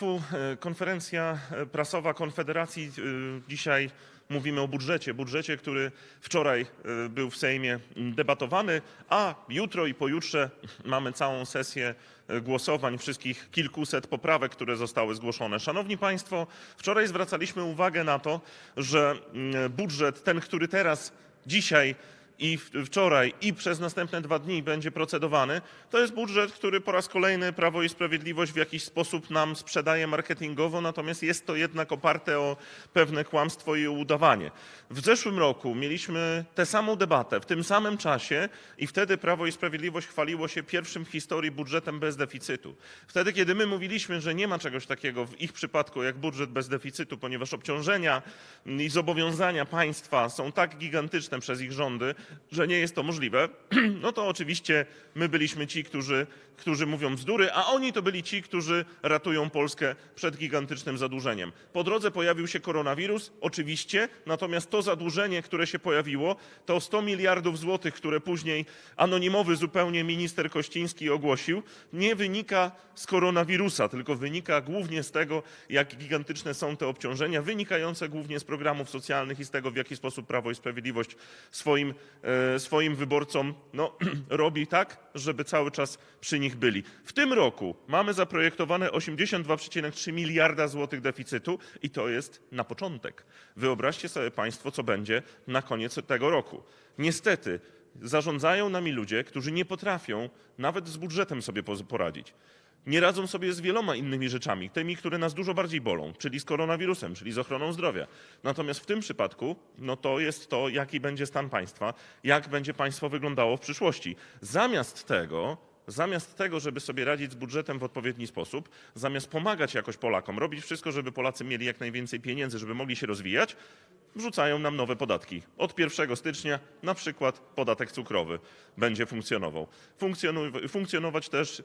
Państwu, e, konferencja e, prasowa Konfederacji. e, Dzisiaj mówimy o budżecie. Budżecie, który wczoraj był w Sejmie debatowany, a jutro i pojutrze mamy całą sesję głosowań wszystkich kilkuset poprawek, które zostały zgłoszone. Szanowni Państwo, wczoraj zwracaliśmy uwagę na to, że budżet, ten, który teraz, dzisiaj i wczoraj, i przez następne dwa dni będzie procedowany, to jest budżet, który po raz kolejny Prawo i Sprawiedliwość w jakiś sposób nam sprzedaje marketingowo, natomiast jest to jednak oparte o pewne kłamstwo i udawanie. W zeszłym roku mieliśmy tę samą debatę w tym samym czasie i wtedy Prawo i Sprawiedliwość chwaliło się pierwszym w historii budżetem bez deficytu. Wtedy, kiedy my mówiliśmy, że nie ma czegoś takiego w ich przypadku jak budżet bez deficytu, ponieważ obciążenia i zobowiązania państwa są tak gigantyczne przez ich rządy, że nie jest to możliwe, no to oczywiście my byliśmy ci, którzy, którzy mówią bzdury, a oni to byli ci, którzy ratują Polskę przed gigantycznym zadłużeniem. Po drodze pojawił się koronawirus, oczywiście, natomiast to zadłużenie, które się pojawiło, to 100 miliardów złotych, które później anonimowy zupełnie minister Kościński ogłosił, nie wynika z koronawirusa, tylko wynika głównie z tego, jak gigantyczne są te obciążenia, wynikające głównie z programów socjalnych i z tego, w jaki sposób Prawo i Sprawiedliwość swoim, swoim wyborcom no, robi tak, żeby cały czas przy nich byli. W tym roku mamy zaprojektowane 82,3 miliarda złotych deficytu i to jest na początek. Wyobraźcie sobie Państwo, co będzie na koniec tego roku. Niestety, zarządzają nami ludzie, którzy nie potrafią nawet z budżetem sobie poradzić. Nie radzą sobie z wieloma innymi rzeczami, tymi, które nas dużo bardziej bolą, czyli z koronawirusem, czyli z ochroną zdrowia. Natomiast w tym przypadku, no to jest to, jaki będzie stan państwa, jak będzie państwo wyglądało w przyszłości. Zamiast tego, zamiast tego, żeby sobie radzić z budżetem w odpowiedni sposób, zamiast pomagać jakoś Polakom, robić wszystko, żeby Polacy mieli jak najwięcej pieniędzy, żeby mogli się rozwijać, wrzucają nam nowe podatki. Od 1 stycznia na przykład podatek cukrowy będzie funkcjonował. Funkcjonować też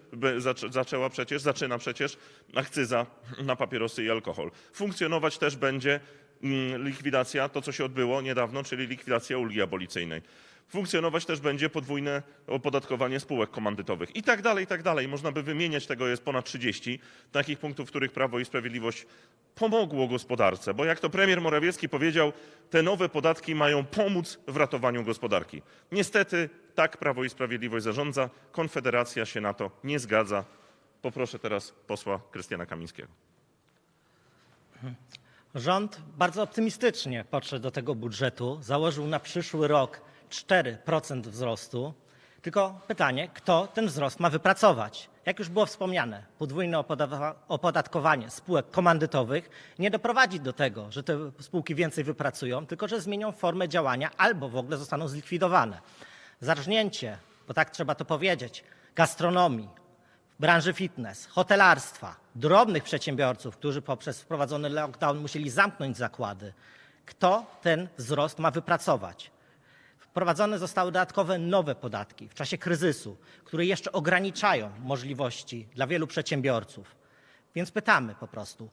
zaczęła przecież, zaczyna przecież akcyza na papierosy i alkohol. Funkcjonować też będzie mm, likwidacja, to co się odbyło niedawno, czyli likwidacja ulgi abolicyjnej. Funkcjonować też będzie podwójne opodatkowanie spółek komandytowych i tak dalej, i tak dalej. Można by wymieniać, tego jest ponad 30 takich punktów, w których Prawo i Sprawiedliwość pomogło gospodarce, bo jak to premier Morawiecki powiedział, te nowe podatki mają pomóc w ratowaniu gospodarki. Niestety tak Prawo i Sprawiedliwość zarządza, Konfederacja się na to nie zgadza. Poproszę teraz posła Krystiana Kamińskiego. Rząd bardzo optymistycznie podszedł do tego budżetu. Założył na przyszły rok 4% wzrostu. Tylko pytanie, kto ten wzrost ma wypracować? Jak już było wspomniane, podwójne opoda- opodatkowanie spółek komandytowych nie doprowadzi do tego, że te spółki więcej wypracują, tylko że zmienią formę działania albo w ogóle zostaną zlikwidowane. Zarżnięcie, bo tak trzeba to powiedzieć, gastronomii, branży fitness, hotelarstwa, drobnych przedsiębiorców, którzy poprzez wprowadzony lockdown musieli zamknąć zakłady. Kto ten wzrost ma wypracować? Wprowadzone zostały dodatkowe nowe podatki w czasie kryzysu, które jeszcze ograniczają możliwości dla wielu przedsiębiorców. Więc pytamy po prostu,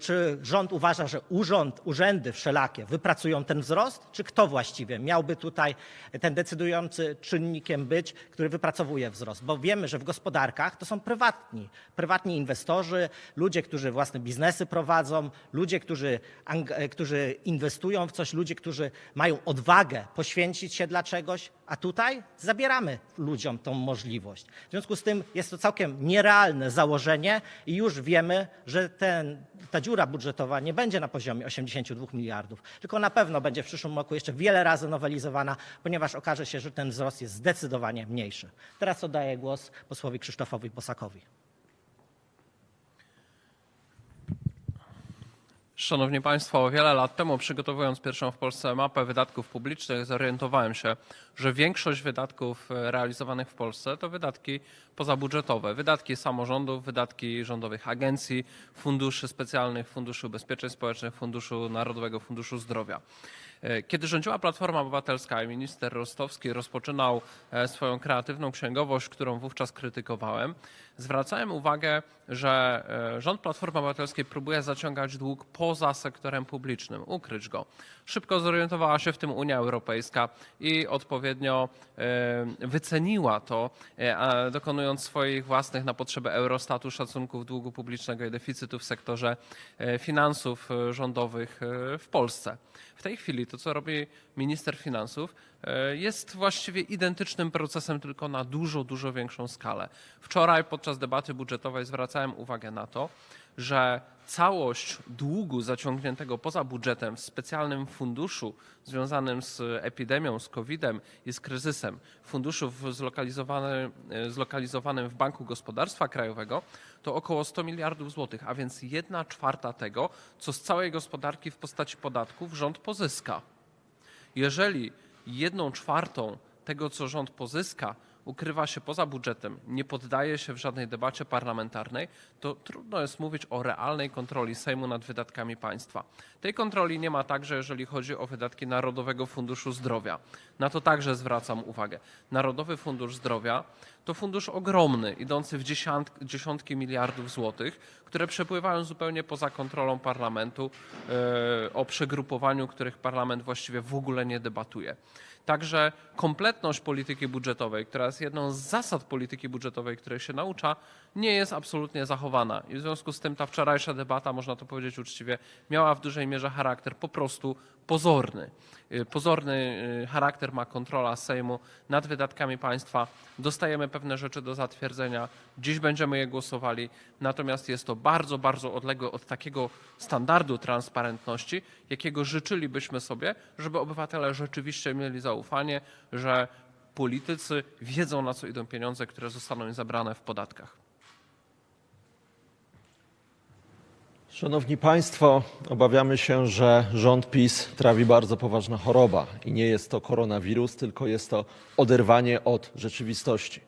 czy rząd uważa, że urząd, urzędy wszelakie wypracują ten wzrost, czy kto właściwie miałby tutaj ten decydujący czynnikiem być, który wypracowuje wzrost? Bo wiemy, że w gospodarkach to są prywatni, prywatni inwestorzy, ludzie, którzy własne biznesy prowadzą, ludzie, którzy, e, którzy inwestują w coś, ludzie, którzy mają odwagę poświęcić się dla czegoś, a tutaj zabieramy ludziom tą możliwość. W związku z tym jest to całkiem nierealne założenie i już wiemy, że ten, ta dziura budżetowa nie będzie na poziomie 82 miliardów, tylko na pewno będzie w przyszłym roku jeszcze wiele razy nowelizowana, ponieważ okaże się, że ten wzrost jest zdecydowanie mniejszy. Teraz oddaję głos posłowi Krzysztofowi Bosakowi. Szanowni Państwo, wiele lat temu przygotowując pierwszą w Polsce mapę wydatków publicznych, zorientowałem się, że większość wydatków e, realizowanych w Polsce to wydatki pozabudżetowe, wydatki samorządów, wydatki rządowych agencji, funduszy specjalnych, Funduszu Ubezpieczeń Społecznych, Funduszu Narodowego Funduszu Zdrowia. E, Kiedy rządziła Platforma Obywatelska i minister Rostowski rozpoczynał e, swoją kreatywną księgowość, którą wówczas krytykowałem, zwracałem uwagę, że e, rząd Platformy Obywatelskiej próbuje zaciągać dług poza sektorem publicznym, ukryć go. Szybko zorientowała się w tym Unia Europejska i odpowiednio wyceniła to, dokonując swoich własnych na potrzeby Eurostatu szacunków długu publicznego i deficytu w sektorze finansów rządowych w Polsce. W tej chwili to, co robi minister finansów, e, jest właściwie identycznym procesem, tylko na dużo, dużo większą skalę. Wczoraj podczas debaty budżetowej zwracałem uwagę na to, że całość długu zaciągniętego poza budżetem w specjalnym funduszu związanym z epidemią, z COVID-em i z kryzysem, funduszu zlokalizowanym, e, zlokalizowanym w Banku Gospodarstwa Krajowego, to około 100 miliardów złotych, a więc jedna czwarta tego, co z całej gospodarki w postaci podatków rząd pozyska. Jeżeli jedną czwartą tego, co rząd pozyska, ukrywa się poza budżetem, nie poddaje się w żadnej debacie parlamentarnej, to trudno jest mówić o realnej kontroli Sejmu nad wydatkami państwa. Tej kontroli nie ma także, jeżeli chodzi o wydatki Narodowego Funduszu Zdrowia. Na to także zwracam uwagę. Narodowy Fundusz Zdrowia to fundusz ogromny, idący w dziesiąt, dziesiątki miliardów złotych, które przepływają zupełnie poza kontrolą parlamentu e, o przegrupowaniu, których parlament właściwie w ogóle nie debatuje. Także kompletność polityki budżetowej, która jest jedną z zasad polityki budżetowej, której się naucza, nie jest absolutnie zachowana. I w związku z tym ta wczorajsza debata, można to powiedzieć uczciwie, miała w dużej mierze charakter po prostu pozorny. Y, Pozorny y, charakter ma kontrola Sejmu nad wydatkami państwa. Dostajemy pewne rzeczy do zatwierdzenia. Dziś będziemy je głosowali. Natomiast jest to bardzo, bardzo odległe od takiego standardu transparentności, jakiego życzylibyśmy sobie, żeby obywatele rzeczywiście mieli zaufanie, że politycy wiedzą, na co idą pieniądze, które zostaną im zabrane w podatkach. Szanowni Państwo, obawiamy się, że rząd PiS trawi bardzo poważna choroba i nie jest to koronawirus, tylko jest to oderwanie od rzeczywistości.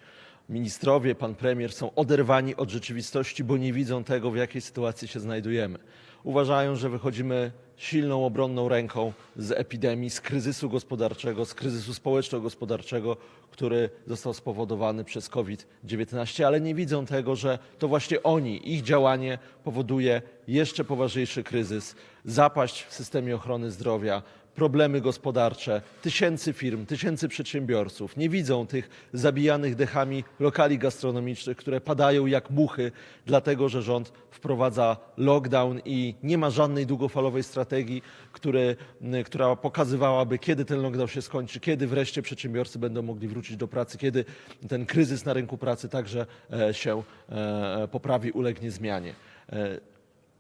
Ministrowie, pan premier są oderwani od rzeczywistości, bo nie widzą tego, w jakiej sytuacji się znajdujemy. Uważają, że wychodzimy silną, obronną ręką z epidemii, z kryzysu gospodarczego, z kryzysu społeczno-gospodarczego, który został spowodowany przez COVID-19, ale nie widzą tego, że to właśnie oni, ich działanie powoduje jeszcze poważniejszy kryzys, zapaść w systemie ochrony zdrowia, problemy gospodarcze tysięcy firm, tysięcy przedsiębiorców. Nie widzą tych zabijanych dechami lokali gastronomicznych, które padają jak muchy, dlatego że rząd wprowadza lockdown i nie ma żadnej długofalowej strategii, który, która pokazywałaby, kiedy ten lockdown się skończy, kiedy wreszcie przedsiębiorcy będą mogli wrócić do pracy, kiedy ten kryzys na rynku pracy także e, się e, poprawi, ulegnie zmianie. E,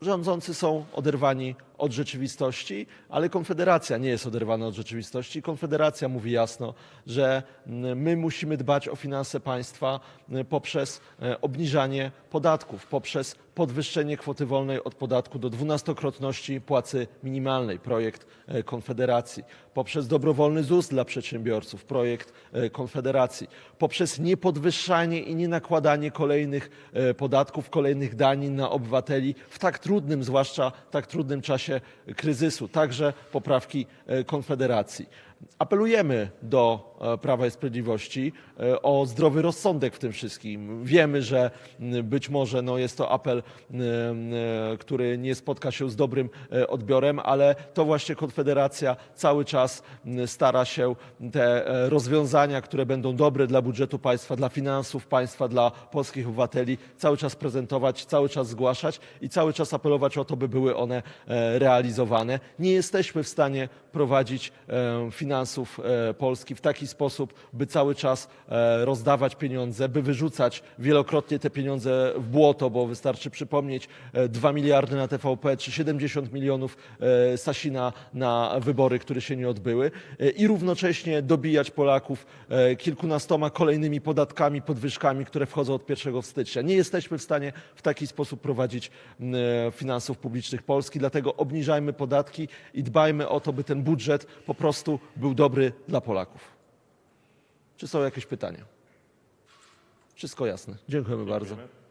Rządzący są oderwani od rzeczywistości, ale Konfederacja nie jest oderwana od rzeczywistości. Konfederacja mówi jasno, że my musimy dbać o finanse państwa poprzez e, obniżanie podatków, poprzez podwyższenie kwoty wolnej od podatku do dwunastokrotności płacy minimalnej, projekt e, Konfederacji, poprzez dobrowolny ZUS dla przedsiębiorców, projekt e, Konfederacji, poprzez niepodwyższanie i nie nakładanie kolejnych podatków, kolejnych danin na obywateli w tak trudnym, zwłaszcza tak trudnym czasie kryzysu, także poprawki e, Konfederacji. Apelujemy do e, Prawa i Sprawiedliwości e, o zdrowy rozsądek w tym wszystkim. Wiemy, że być może no, jest to apel, e, który nie spotka się z dobrym odbiorem, ale to właśnie Konfederacja cały czas stara się te rozwiązania, które będą dobre dla budżetu państwa, dla finansów państwa, dla polskich obywateli, cały czas prezentować, cały czas zgłaszać i cały czas apelować o to, by były one realizowane. Nie jesteśmy w stanie prowadzić e, finansów e, Polski w taki sposób, by cały czas e, rozdawać pieniądze, by wyrzucać wielokrotnie te pieniądze w błoto, bo wystarczy przypomnieć e, 2 miliardy na TVP czy 70 milionów Sasina na wybory, które się nie odbyły i równocześnie dobijać Polaków kilkunastoma kolejnymi podatkami, podwyżkami, które wchodzą od 1 stycznia. Nie jesteśmy w stanie w taki sposób prowadzić finansów publicznych Polski, dlatego obniżajmy podatki i dbajmy o to, by ten budżet po prostu był dobry dla Polaków. Czy są jakieś pytania? Wszystko jasne. Dziękujemy bardzo. Dziękujemy.